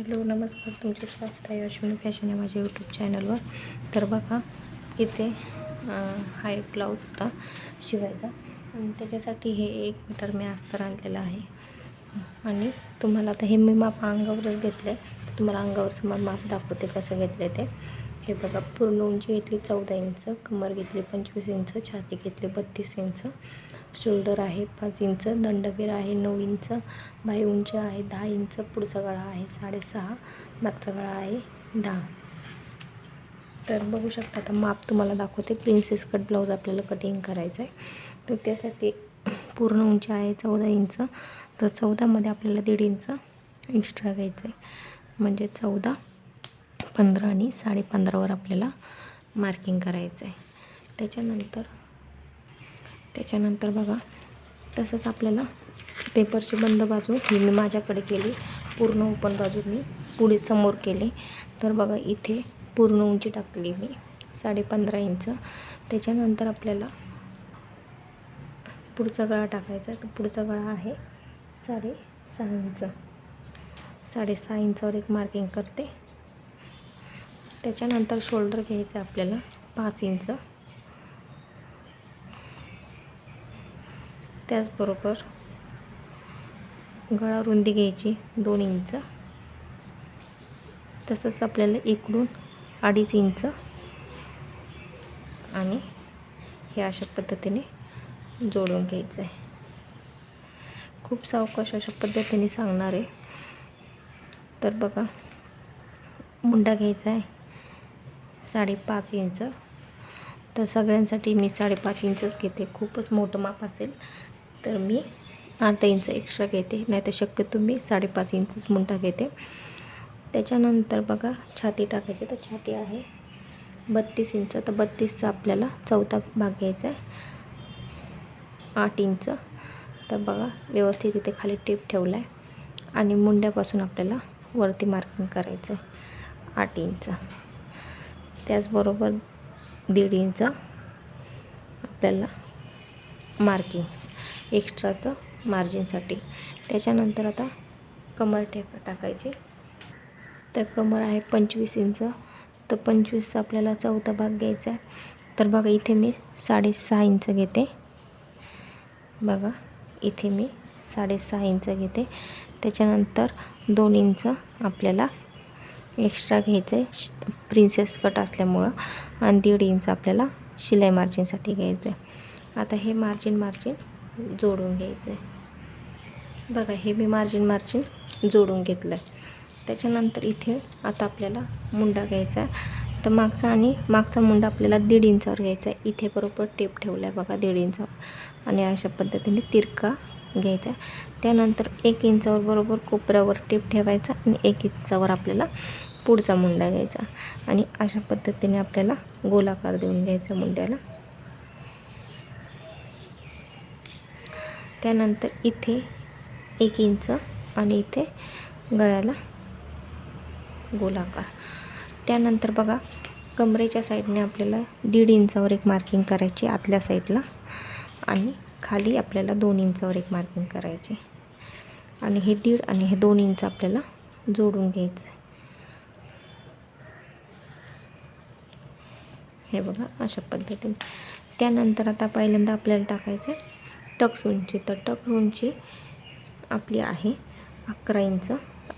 Hello नमस्कार. तुमचे स्वागत आहे अश्विनी फॅशन आहे माझ्या यूट्यूब चॅनलवर तर बघा इथे हा एक ब्लाऊज होता शिवायचा. आणि त्याच्यासाठी हे एक मीटर मी अस्तर आणलेलं आहे. आणि तुम्हाला आता हे मी माप अंगावरच घेतलं आहे तुम्हाला अंगावरचं मग माप दाखवते कसं घेतलं आहे ते. हे बघा पूर्ण उंची घेतली चौदा इंच कमर घेतली पंचवीस इंच छाती घेतली बत्तीस इंच. शोल्डर आहे पाच इंच. दंडगीर आहे नऊ इंच. बाई उंची आहे दहा इंच. पुढचा गळा आहे साडेसहा. मागचा गळा आहे दहा. तर बघू शकता आता माप तुम्हाला दाखवते. प्रिन्सेस कट ब्लाऊज आपल्याला कटिंग करायचं आहे तर त्यासाठी पूर्ण उंची आहे चौदा इंच. तर चौदामध्ये आपल्याला दीड इंच एक्स्ट्रा घ्यायचं आहे म्हणजे चौदा पंधरा आणि साडेपंधरावर आपल्याला मार्किंग करायचं आहे त्याच्यानंतर त्याच्यानंतर बघा तसंच आपल्याला पेपरची बंद बाजू ही मी माझ्याकडे केली. पूर्ण ओपन बाजू मी पुढे समोर केली. तर बघा इथे पूर्ण उंची टाकली मी साडे पंधरा इंच. त्याच्यानंतर आपल्याला पुढचा गळा टाकायचा. तर पुढचा गळा आहे साडे सहा इंच. साडेसहा इंचावर एक मार्किंग करते. त्याच्यानंतर शोल्डर घ्यायचं आहे आपल्याला पाच इंच. त्याचबरोबर गळा रुंदी घ्यायची दोन इंच. तसंच आपल्याला इकडून अडीच इंच. आणि हे अशा पद्धतीने जोडून घ्यायचं आहे खूप सावकाश अशा पद्धतीने सांगणार आहे. तर बघा मुंडा घ्यायचा आहे साडेपाच इंच. तर सगळ्यांसाठी मी साडेपाच इंचच घेते. खूपच मोठं माप असेल तर मी अर्धा इंच एक्स्ट्रा घेते. नाही तर शक्यतो मी साडेपाच इंचच मुंडा घेते. त्याच्यानंतर बघा छाती टाकायची तर छाती आहे. बत्तीस इंच. तर बत्तीसचा आपल्याला चौथा भाग घ्यायचा आहे. आठ इंच. तर बघा व्यवस्थित इथे खाली टेप ठेवला आहे आणि मुंड्यापासून आपल्याला वरती मार्किंग करायचं आहे. आठ इंच. त्याचबरोबर दीड इंच आपल्याला मार्किंग एक्स्ट्राचं मार्जिनसाठी. त्याच्यानंतर आता कमर टेक टाकायची. तर कमर आहे पंचवीस इंच. तर पंचवीसचा आपल्याला चौथा भाग घ्यायचा आहे. तर बघा इथे मी साडेसहा इंच घेते. बघा इथे मी साडेसहा इंच घेते. त्याच्यानंतर दोन इंच आपल्याला एक्स्ट्रा घ्यायचं आहे. प्रिन्सेस कट असल्यामुळं आणि दीड इंच आपल्याला शिलाई मार्जिनसाठी घ्यायचं आहे. आता हे मार्जिन मार्जिन जोडून घ्यायचं आहे बघा हे मी मार्जिन मार्जिन जोडून घेतलं आहे त्याच्यानंतर इथे आता आपल्याला मुंडा घ्यायचा आहे. तर मागचा आणि मागचा मुंडा आपल्याला दीड इंचावर घ्यायचा आहे. इथे बरोबर टेप ठेवला आहे बघा दीड इंचावर. आणि अशा पद्धतीने तिरका घ्यायचा आहे. त्यानंतर एक इंचावर बरोबर कोपऱ्यावर टेप ठेवायचा आणि एक इंचावर आपल्याला पुढचा मुंडा घ्यायचा आणि अशा पद्धतीने आपल्याला गोलाकार देऊन घ्यायचा मुंड्याला. त्यानंतर इथे एक इंच आणि इथे गळ्याला गोलाकार. त्यानंतर बघा कमरेच्या साईडने आपल्याला दीड इंचावर एक मार्किंग करायची आतल्या साईडला. आणि खाली आपल्याला दोन इंचावर एक मार्किंग करायची. आणि हे दीड आणि हे दोन इंच आपल्याला जोडून घ्यायचं. आहे हे बघा अशा पद्धतीने. त्यानंतर आता पहिल्यांदा आपल्याला टाकायचं आहे टक्स उंची तर टक उंची आपली आहे. अकरा इंच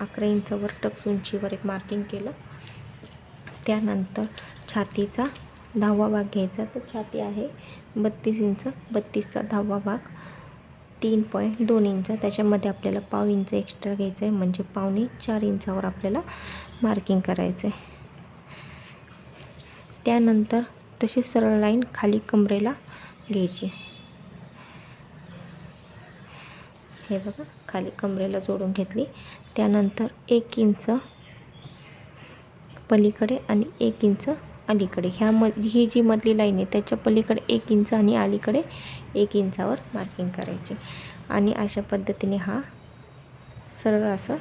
अकरा इंचवर टक्स उंचीवर एक मार्किंग केलं. त्यानंतर छातीचा दहावा भाग घ्यायचा. तर छाती आहे बत्तीस इंच बत्तीसचा दहावा भाग तीन पॉईंट दोन इंच. त्याच्यामध्ये आपल्याला पाव इंच एक्स्ट्रा घ्यायचं आहे. म्हणजे पावणे चार इंचावर आपल्याला मार्किंग करायचं आहे. त्यानंतर तशी सरळ लाईन खाली कमरेला घ्यायची. हे बघा खाली कमरेला जोडून घेतली. त्यानंतर एक इंच पलीकडे आणि एक इंच अलीकडे. ह्या म ही जी मधली लाईन आहे त्याच्या पलीकडे एक इंच आणि अलीकडे एक इंचावर मार्किंग करायची. आणि अशा पद्धतीने हा सरळ असं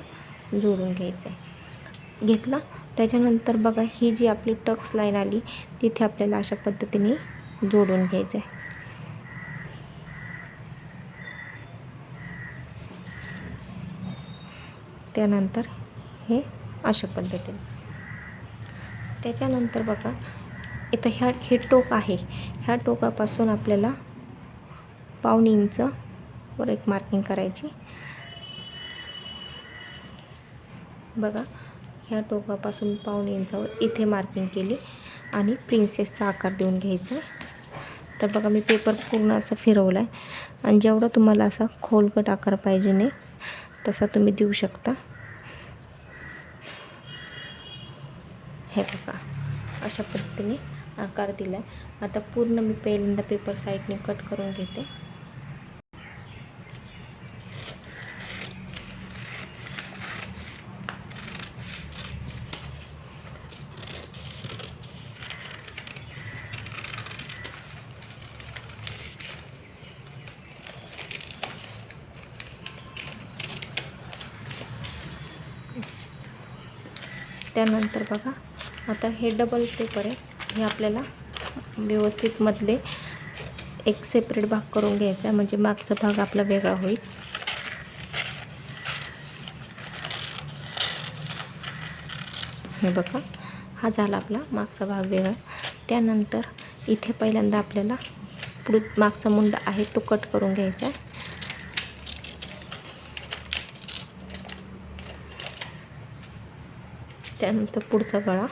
जोडून घ्यायचं आहे घेतला. त्याच्यानंतर बघा ही जी आपली टक्स लाईन आली तिथे आपल्याला अशा पद्धतीने जोडून घ्यायचं आहे त्यानंतर हे अशा पद्धतीने. त्याच्यानंतर बघा इथं ह्या हे टोक आहे. ह्या टोकापासून आपल्याला पाऊण इंच वर एक मार्किंग करायची. बघा ह्या टोकापासून पाऊण इंचावर इथे मार्किंग केली आणि प्रिन्सेसचा आकार देऊन घ्यायचा. तर बघा मी पेपर पूर्ण असा फिरवला आहे आणि जेवढा तुम्हाला असा खोलकट आकार पाहिजे नाही तसा तुम्ही देऊ शकता. हे बघा अशा पद्धतीने आकार दिला आहे आता पूर्ण मी पहिल्यांदा पेपर साईडने कट करून घेते. त्यानंतर बघा आता हे डबल पेपर आहे. हे आपल्याला व्यवस्थित मधले एक सेपरेट भाग करून घ्यायचा आहे. म्हणजे मागचा भाग आपला वेगळा होईल. हे बघा हा झाला आपला मागचा भाग वेगळा. त्यानंतर इथे पहिल्यांदा आपल्याला पुढ मागचा मुंडा आहे तो कट करून घ्यायचा आहे. त्यानंतर पुढचा गळा.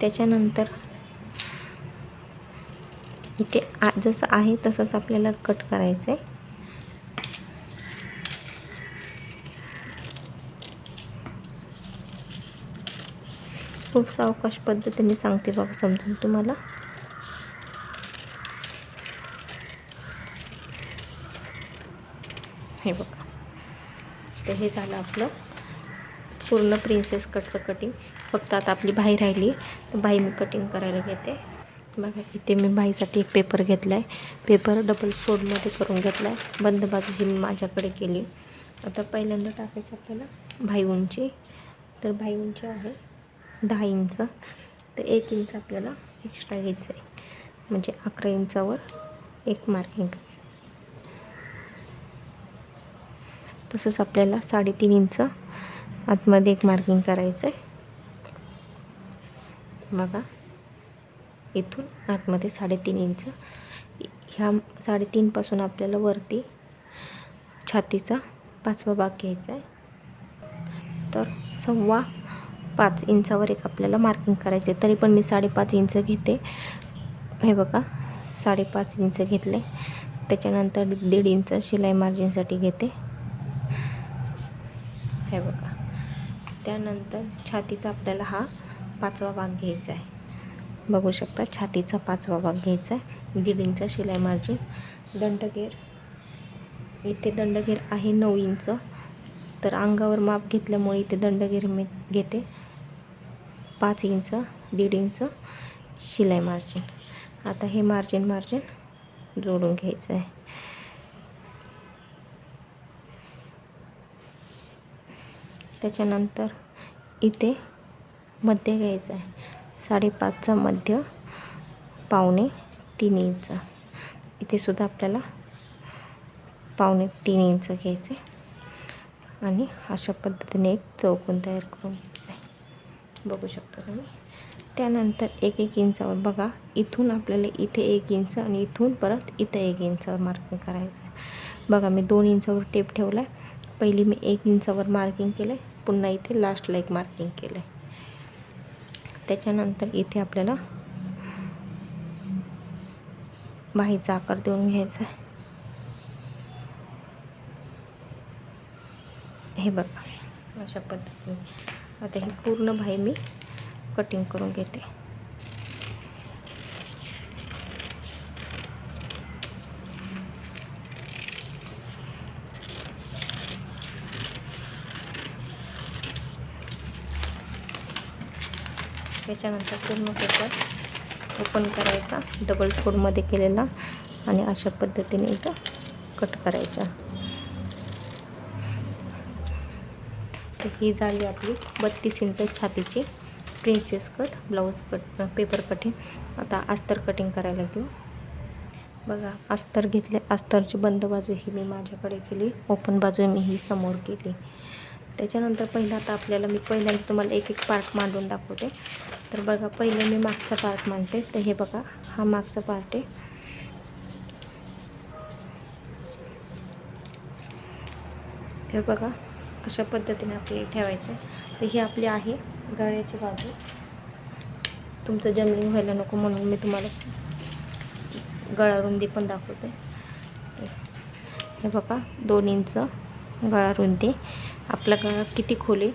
त्याच्यानंतर इथे आ जसं आहे तसंच आपल्याला कट करायचं आहे खूप सावकाश पद्धतीने सांगते बघा समजून तुम्हाला. हे बघा. तर हे झालं आपलं पूर्ण प्रिन्सेस कटचं कटिंग फक्त आता आपली बाई राहिली. तर बाई मी कटिंग करायला घेते. बघा इथे मी बाईसाठी एक पेपर घेतला आहे पेपर डबल फोडमध्ये करून घेतला आहे बंद बाजूची मी माझ्याकडे केली. आता पहिल्यांदा टाकायची आपल्याला भाई उंची. तर भाई उंची आहे दहा इंच. तर एक इंच आपल्याला एक्स्ट्रा घ्यायचं आहे म्हणजे अकरा इंचावर एक मार्किंग तसंच आपल्याला साडेतीन इंच आतमध्ये एक मार्किंग करायचं आहे बघा इथून आतमध्ये साडेतीन इंच. ह्या साडेतीनपासून आपल्याला वरती छातीचा पाचवा भाग घ्यायचा आहे तर सव्वा पाच इंचावर एक आपल्याला मार्किंग करायचं आहे तरी पण मी साडेपाच इंच घेते. हे बघा साडेपाच इंच घेतले. त्याच्यानंतर दीड इंच शिलाई मार्जिनसाठी घेते. हे बघा. त्यानंतर छातीचा आपल्याला हा पाचवा भाग घ्यायचा आहे. बघू शकता छातीचा पाचवा भाग घ्यायचा आहे. दीड इंच शिलाई मार्जिन दंडगेर इथे दंडगेर आहे नऊ इंच. तर अंगावर माप घेतल्यामुळे इथे दंडगेर मी घेते. पाच इंच दीड इंच शिलाई मार्जिन. आता हे मार्जिन मार्जिन जोडून घ्यायचं आहे. त्याच्यानंतर इथे मध्य घ्यायचं आहे. साडेपाचचा मध्य पावणे तीन इंच. इथे सुद्धा आपल्याला पावणे तीन इंच घ्यायचे आणि अशा पद्धतीने एक चौकोन तयार करून घ्यायचं आहे. बघू शकता तुम्ही. त्यानंतर एक एक इंचावर बघा इथून आपल्याला इथे एक इंच आणि इथून परत इथं एक इंचावर मार्किंग करायचं आहे. बघा मी दोन इंचावर टेप ठेवला आहे पहिली मी एक इंचावर मार्किंग केलं आहे पुन्हा इथे लास्टला एक मार्किंग केलं आहे त्याच्यानंतर इथे आपल्याला बाहीचा आकार देऊन घ्यायचा आहे. हे बघा अशा पद्धतीने. आता ही पूर्ण भाई मी कटिंग करून घेते. त्याच्यानंतर पूर्ण पेपर ओपन करायचा. डबल फोडमध्ये केलेला. आणि अशा पद्धतीने इथं कट करायचा. तर ही झाली आपली बत्तीस inch छातीची princess cut blouse cut paper cutting आता अस्तर कटिंग करायला घेऊ. बघा अस्तर घेतले अस्तरची बंद बाजू ही मी माझ्याकडे केली. ओपन बाजू मी ही समोर केली. त्याच्यानंतर पहिलं आता आपल्याला मी पहिल्यांदा तुम्हाला एक एक पार्ट मांडून दाखवते. तर बघा पहिलं मी मागचा पार्ट मांडते. तर हे बघा हा मागचा पार्ट आहे. तर बघा अशा पद्धतीने आपल्याला ठेवायचं आहे. तर ही आपली आहे गळ्याची बाजू. तुमचं जमलिंग व्हायला नको म्हणून मी तुम्हाला गळा रुंदी पण दाखवते. हे बघा दोन इंच गळा रुंदी. आपला गळा किती खोली?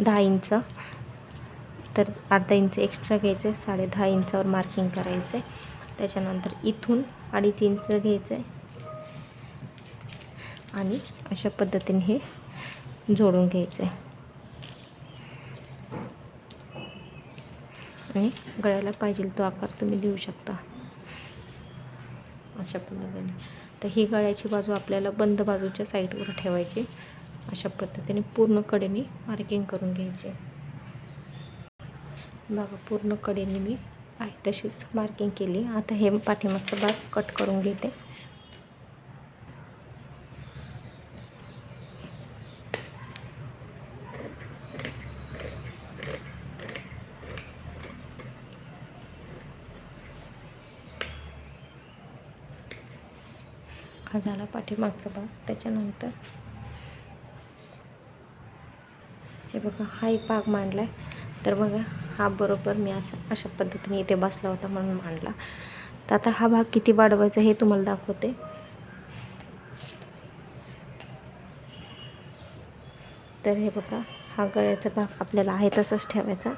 दहा इंच. तर अर्धा इंच एक्स्ट्रा घ्यायचं आहे साडे दहा इंचावर मार्किंग करायचं. आहे त्याच्यानंतर इथून अडीच इंच घ्यायचं. आहे आणि अशा पद्धतीने हे जोडून घ्यायचं. आहे आणि गळ्याला पाहिजे तो आकार तुम्ही देऊ शकता. अशा पद्धतीने. तर ही गळ्याची बाजू आपल्याला बंद बाजूच्या साईडवर ठेवायची. अशा पद्धतीने पूर्ण कडेने मार्किंग करून घ्यायची. बघा पूर्ण कडेने मी आहे तशीच मार्किंग केली. आता हे पाठीमागचा भाग कट करून घेते. हा झाला पाठीमागचा भाग. त्याच्यानंतर हे बघा हा एक भाग मांडला आहे तर बघा हा बरोबर मी असा अशा पद्धतीने इथे बसला होता म्हणून मांडला. तर आता हा भाग किती वाढवायचा हे तुम्हाला दाखवते. तर हे बघा हा गळ्याचा भाग आपल्याला आहे तसंच ठेवायचा.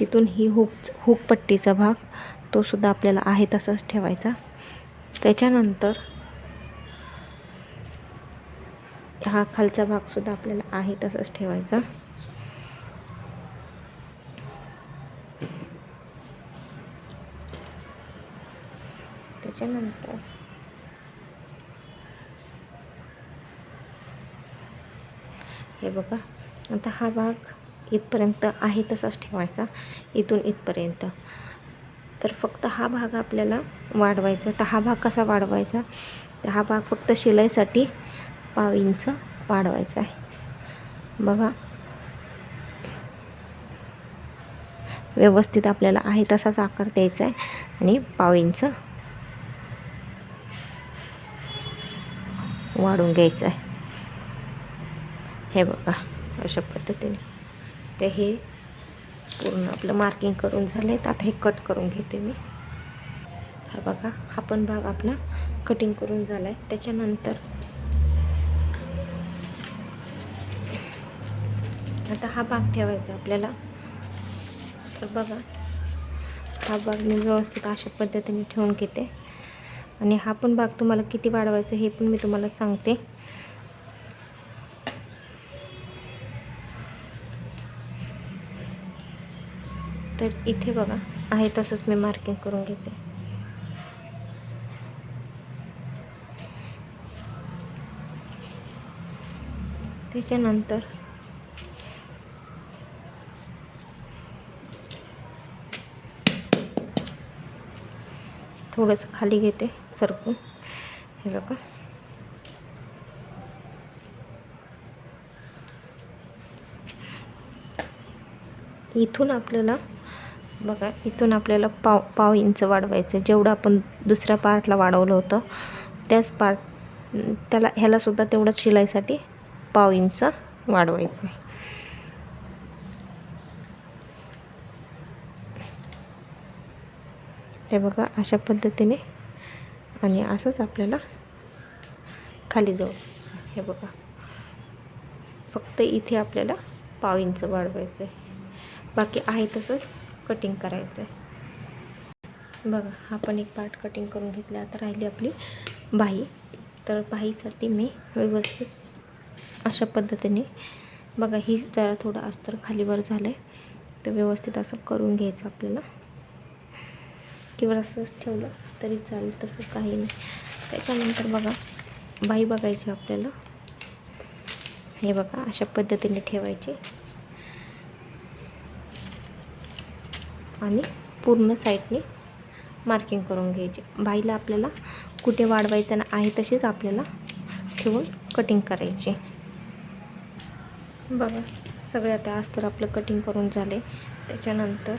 तिथून ही हुक हुकपट्टीचा भाग तो सुद्धा आपल्याला आहे तसाच ठेवायचा. त्याच्यानंतर हा खालचा भागसुद्धा आपल्याला आहे तसंच ठेवायचा. त्याच्यानंतर हे बघा आता हा भाग इथपर्यंत आहे तसाच ठेवायचा इथून इथपर्यंत. तर फक्त हा भाग आपल्याला वाढवायचा. तर हा भाग कसा वाढवायचा? तर हा भाग फक्त शिलाईसाठी पाव इंच वाढवायचं आहे. बघा. व्यवस्थित आपल्याला आहे तसाच आकार द्यायचा आहे आणि पाव इंच वाढून घ्यायचं आहे. हे बघा अशा पद्धतीने. ते हे पूर्ण आपलं मार्किंग करून झालं आहे आता हे कट करून घेते मी. हा बघा हा पण भाग आपला कटिंग करून झाला आहे त्याच्यानंतर आता हा भाग ठेवायचा आपल्याला. तर बघा हा भाग मी व्यवस्थित अशा पद्धतीने ठेवून घेते. आणि हा पण भाग तुम्हाला किती वाढवायचा हे पण मी तुम्हाला सांगते. तर इथे बघा आहे तसंच मी मार्किंग करून घेते. त्याच्यानंतर थोडंसं खाली घेते सरकून. हे बघा. इथून आपल्याला बघा इथून आपल्याला पाव पाव इंच वाढवायचं आहे. जेवढं आपण दुसऱ्या पार्टला वाढवलं होतं त्याच पार्ट त्याला ह्यालासुद्धा तेवढंच शिलाईसाठी पाव इंच वाढवायचं आहे. हे बघा अशा पद्धतीने. आणि असंच आपल्याला खाली जाऊ हे बघा. फक्त इथे आपल्याला पाव इंच वाढवायचं आहे बाकी आहे तसंच कटिंग करायचं आहे बघा हा पण एक पार्ट कटिंग करून घेतला. आता राहिली आपली बाही. तर बाहीसाठी मी व्यवस्थित अशा पद्धतीने बघा ही जरा थोडं अस्तर खालीवर झालं आहे तर व्यवस्थित असं करून घ्यायचं आपल्याला. किंवा असंच ठेवलं तरी चालेल तसं काही नाही. त्याच्यानंतर बघा बाई बघायची आपल्याला. हे बघा अशा पद्धतीने ठेवायचे. आणि पूर्ण साईडने मार्किंग करून घ्यायची. बाईला आपल्याला कुठे वाढवायचं ना आहे तशीच आपल्याला ठेवून कटिंग करायची. बघा सगळ्या त्या अस्तर आपलं कटिंग करून झाले. त्याच्यानंतर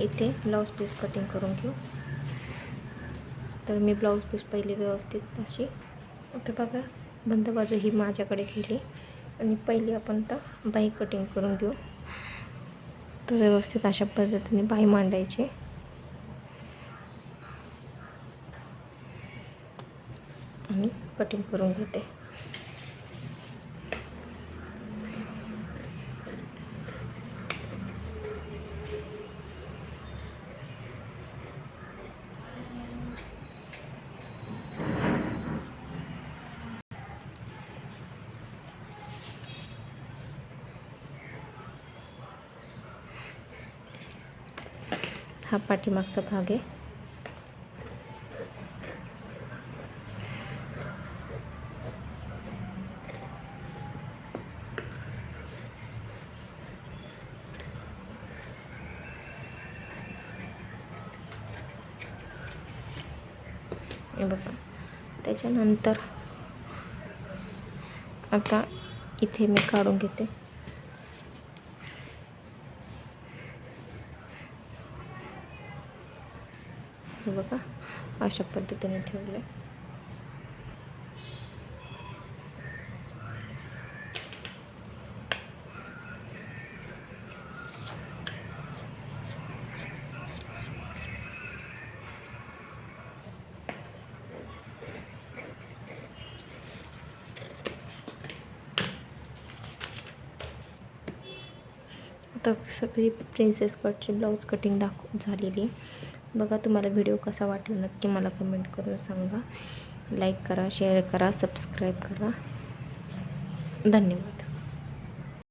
इथे ब्लाऊज पीस कटिंग करून घेऊ. तर मी ब्लाऊज पीस पहिले व्यवस्थित अशी ओके बघा बंद बाजू ही माझ्याकडे गेली. आणि पहिली आपण तर बाई कटिंग करून घेऊ. तर व्यवस्थित अशा पद्धतीने बाई मांडायची. आणि कटिंग करून घेते. हा पाठीमागचा भाग आहे. हे बघा. त्याच्यानंतर आता इथे मी काढून घेते हे बघा अशा पद्धतीने ठेवले आता सगळी प्रिन्सेस कटची ब्लाऊज कटिंग दाखव झालेली. बघा तुम्हाला व्हिडिओ कसा वाटला नक्की मला कमेंट करून सांगा. लाईक करा शेअर करा सबस्क्राईब करा. धन्यवाद.